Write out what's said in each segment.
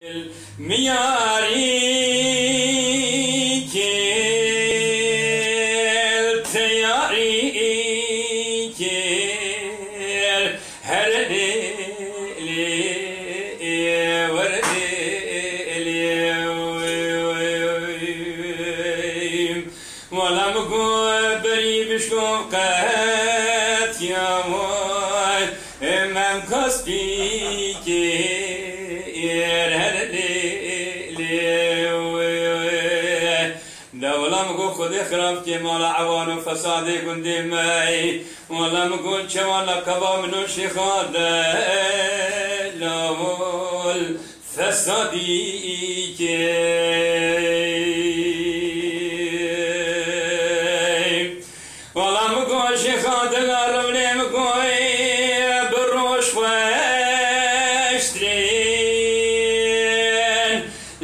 Miyari gel, teyari gel, her eli var eli Valam ku beri bişko kat yamoy, emem kasbi gel كير دولة مقول خذ خربتي مال عوان وفسادي قندي معي ولا مقول شوالا كبا منو شيخاد لول فسادي كير ولا مقول شيخاد الارمني مقول بالروش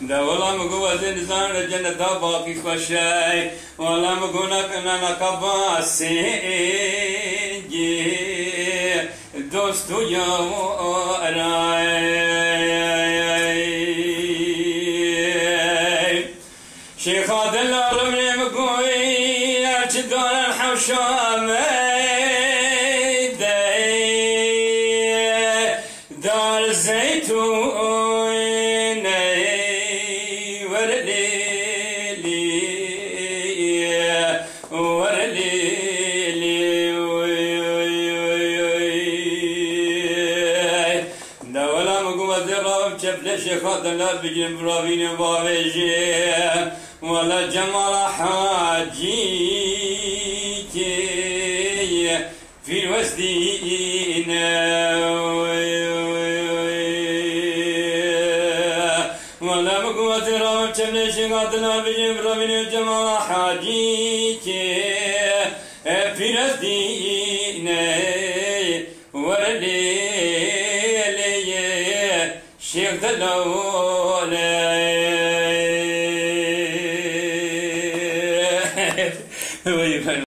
ده والله مقوة زنزان الجنة ده باقي خشاي والله مقونا كنا نقبا سيجي دوستو يا راي شيخ هذا الرمل مقوي أجدار الحوشام دار زيتون شبل شيخ هذا لا بجن برابين بابيجي ولا جمال حاجيكي في الوسدين ولا مقوة شبل شيخ هذا لا بجن برابين جمال حاجيكي في الوسدين Sheikh the Nawale.